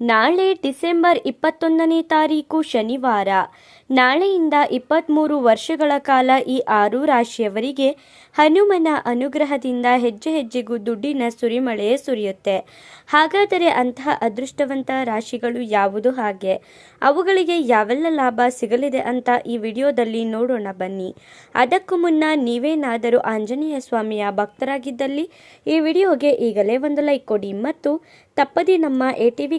ನಾಳೆ ಡಿಸೆಂಬರ್ ಇಪ್ಪತ್ತೊಂದನೇ ತಾರೀಕು ಶನಿವಾರ. ನಾಳೆಯಿಂದ ಇಪ್ಪತ್ತ್ಮೂರು ವರ್ಷಗಳ ಕಾಲ ಈ ಆರು ರಾಶಿಯವರಿಗೆ ಹನುಮನ ಅನುಗ್ರಹದಿಂದ ಹೆಜ್ಜೆ ಹೆಜ್ಜೆಗೂ ದುಡ್ಡಿನ ಸುರಿಮಳೆ ಸುರಿಯುತ್ತೆ. ಹಾಗಾದರೆ ಅಂತಹ ಅದೃಷ್ಟವಂತ ರಾಶಿಗಳು ಯಾವುದು ಹಾಗೆ? ಅವುಗಳಿಗೆ ಯಾವೆಲ್ಲ ಲಾಭ ಸಿಗಲಿದೆ ಅಂತ ಈ ವಿಡಿಯೋದಲ್ಲಿ ನೋಡೋಣ ಬನ್ನಿ. ಅದಕ್ಕೂ ಮುನ್ನ ನೀವೇನಾದರೂ ಆಂಜನೇಯ ಸ್ವಾಮಿಯ ಭಕ್ತರಾಗಿದ್ದಲ್ಲಿ ಈ ವಿಡಿಯೋಗೆ ಈಗಲೇ ಒಂದು ಲೈಕ್ ಕೊಡಿ ಮತ್ತು ತಪ್ಪದೇ ನಮ್ಮ A T V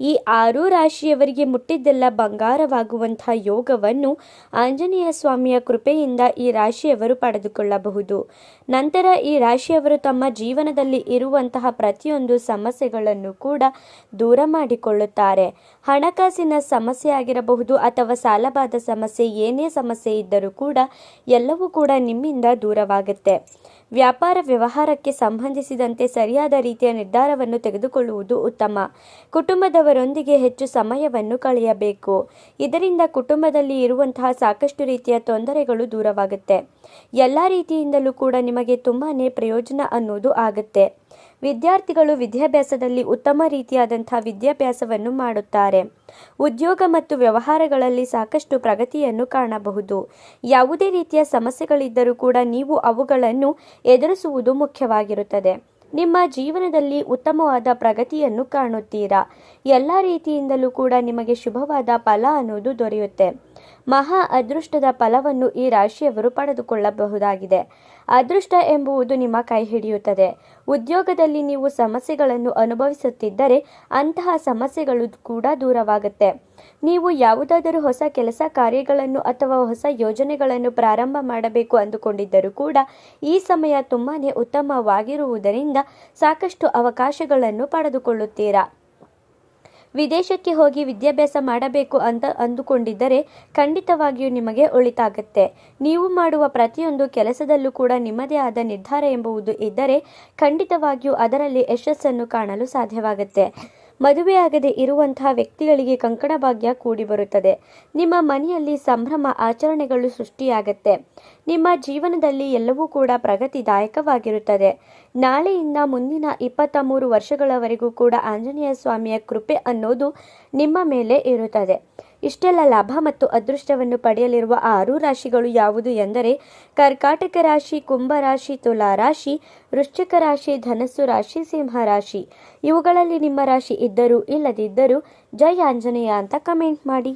ಈ ಆರು ರಾಶಿಯವರಿಗೆ ಮುಟ್ಟಿದ್ದೆಲ್ಲ ಬಂಗಾರವಾಗುವಂತಹ ಯೋಗವನ್ನು ಆಂಜನೇಯ ಸ್ವಾಮಿಯ ಕೃಪೆಯಿಂದ ಈ ರಾಶಿಯವರು ಪಡೆದುಕೊಳ್ಳಬಹುದು. ನಂತರ ಈ ರಾಶಿಯವರು ತಮ್ಮ ಜೀವನದಲ್ಲಿ ಇರುವಂತಹ ಪ್ರತಿಯೊಂದು ಸಮಸ್ಯೆಗಳನ್ನು ಕೂಡ ದೂರ ಮಾಡಿಕೊಳ್ಳುತ್ತಾರೆ. ಹಣಕಾಸಿನ ಸಮಸ್ಯೆ ಆಗಿರಬಹುದು ಅಥವಾ ಸಾಲಬಾದ ಸಮಸ್ಯೆ, ಏನೇ ಸಮಸ್ಯೆ ಇದ್ದರೂ ಕೂಡ ಎಲ್ಲವೂ ಕೂಡ ನಿಮ್ಮಿಂದ ದೂರವಾಗುತ್ತೆ. ವ್ಯಾಪಾರ ವ್ಯವಹಾರಕ್ಕೆ ಸಂಬಂಧಿಸಿದಂತೆ ಸರಿಯಾದ ರೀತಿಯ ನಿರ್ಧಾರವನ್ನು ತೆಗೆದುಕೊಳ್ಳುವುದು ಉತ್ತಮ. ಕುಟುಂಬದವರೊಂದಿಗೆ ಹೆಚ್ಚು ಸಮಯವನ್ನು ಕಳೆಯಬೇಕು. ಇದರಿಂದ ಕುಟುಂಬದಲ್ಲಿ ಇರುವಂತಹ ಸಾಕಷ್ಟು ರೀತಿಯ ತೊಂದರೆಗಳು ದೂರವಾಗುತ್ತೆ. ಎಲ್ಲ ರೀತಿಯಿಂದಲೂ ಕೂಡ ನಿಮಗೆ ತುಂಬಾ ಪ್ರಯೋಜನ ಅನ್ನೋದು ಆಗುತ್ತೆ. ವಿದ್ಯಾರ್ಥಿಗಳು ವಿದ್ಯಾಭ್ಯಾಸದಲ್ಲಿ ಉತ್ತಮ ರೀತಿಯಾದಂಥ ವಿದ್ಯಾಭ್ಯಾಸವನ್ನು ಮಾಡುತ್ತಾರೆ. ಉದ್ಯೋಗ ಮತ್ತು ವ್ಯವಹಾರಗಳಲ್ಲಿ ಸಾಕಷ್ಟು ಪ್ರಗತಿಯನ್ನು ಕಾಣಬಹುದು. ಯಾವುದೇ ರೀತಿಯ ಸಮಸ್ಯೆಗಳಿದ್ದರೂ ಕೂಡ ನೀವು ಅವುಗಳನ್ನು ಎದುರಿಸುವುದು ಮುಖ್ಯವಾಗಿರುತ್ತದೆ. ನಿಮ್ಮ ಜೀವನದಲ್ಲಿ ಉತ್ತಮವಾದ ಪ್ರಗತಿಯನ್ನು ಕಾಣುತ್ತೀರಾ? ಎಲ್ಲ ರೀತಿಯಿಂದಲೂ ಕೂಡ ನಿಮಗೆ ಶುಭವಾದ ಫಲ ಅನ್ನೋದು ದೊರೆಯುತ್ತೆ. ಮಹಾ ಅದೃಷ್ಟದ ಫಲವನ್ನು ಈ ರಾಶಿಯವರು ಪಡೆದುಕೊಳ್ಳಬಹುದಾಗಿದೆ. ಅದೃಷ್ಟ ಎಂಬುದು ನಿಮ್ಮ ಕೈ ಹಿಡಿಯುತ್ತದೆ. ಉದ್ಯೋಗದಲ್ಲಿ ನೀವು ಸಮಸ್ಯೆಗಳನ್ನು ಅನುಭವಿಸುತ್ತಿದ್ದರೆ ಅಂತಹ ಸಮಸ್ಯೆಗಳು ಕೂಡ ದೂರವಾಗುತ್ತೆ. ನೀವು ಯಾವುದಾದರೂ ಹೊಸ ಕೆಲಸ ಕಾರ್ಯಗಳನ್ನು ಅಥವಾ ಹೊಸ ಯೋಜನೆಗಳನ್ನು ಪ್ರಾರಂಭ ಮಾಡಬೇಕು ಅಂದುಕೊಂಡಿದ್ದರೂ ಕೂಡ ಈ ಸಮಯ ತುಂಬಾ ಉತ್ತಮವಾಗಿರುವುದರಿಂದ ಸಾಕಷ್ಟು ಅವಕಾಶಗಳನ್ನು ಪಡೆದುಕೊಳ್ಳುತ್ತೀರಾ? ವಿದೇಶಕ್ಕೆ ಹೋಗಿ ವಿದ್ಯಾಭ್ಯಾಸ ಮಾಡಬೇಕು ಅಂತ ಅಂದುಕೊಂಡಿದ್ದರೆ ಖಂಡಿತವಾಗಿಯೂ ನಿಮಗೆ ಒಳಿತಾಗುತ್ತೆ. ನೀವು ಮಾಡುವ ಪ್ರತಿಯೊಂದು ಕೆಲಸದಲ್ಲೂ ಕೂಡ ನಿಮ್ಮದೇ ಆದ ನಿರ್ಧಾರ ಎಂಬುವುದು ಇದ್ದರೆ ಖಂಡಿತವಾಗಿಯೂ ಅದರಲ್ಲಿ ಯಶಸ್ಸನ್ನು ಕಾಣಲು ಸಾಧ್ಯವಾಗುತ್ತೆ. ಮದುವೆಯಾಗದೆ ಇರುವಂತಹ ವ್ಯಕ್ತಿಗಳಿಗೆ ಕಂಕಣ ಭಾಗ್ಯ ಕೂಡಿ ಬರುತ್ತದೆ. ನಿಮ್ಮ ಮನೆಯಲ್ಲಿ ಸಂಭ್ರಮ ಆಚರಣೆಗಳು ಸೃಷ್ಟಿಯಾಗತ್ತೆ. ನಿಮ್ಮ ಜೀವನದಲ್ಲಿ ಎಲ್ಲವೂ ಕೂಡ ಪ್ರಗತಿದಾಯಕವಾಗಿರುತ್ತದೆ. ನಾಳೆಯಿಂದ ಮುಂದಿನ ಇಪ್ಪತ್ತ ಮೂರು ವರ್ಷಗಳವರೆಗೂ ಕೂಡ ಆಂಜನೇಯ ಸ್ವಾಮಿಯ ಕೃಪೆ ಅನ್ನೋದು ನಿಮ್ಮ ಮೇಲೆ ಇರುತ್ತದೆ. ಇಷ್ಟೆಲ್ಲ ಲಾಭ ಮತ್ತು ಅದೃಷ್ಟವನ್ನು ಪಡೆಯಲಿರುವ ಆರು ರಾಶಿಗಳು ಯಾವುದು ಎಂದರೆ ಕರ್ಕಾಟಕ ರಾಶಿ, ಕುಂಭ ರಾಶಿ, ತುಲಾ ರಾಶಿ, ವೃಶ್ಚಿಕ ರಾಶಿ, ಧನಸ್ಸು ರಾಶಿ, ಸಿಂಹ ರಾಶಿ. ಇವುಗಳಲ್ಲಿ ನಿಮ್ಮ ರಾಶಿ ಇದ್ದರೂ ಇಲ್ಲದಿದ್ದರೂ ಜೈ ಆಂಜನೇಯ ಅಂತ ಕಮೆಂಟ್ ಮಾಡಿ.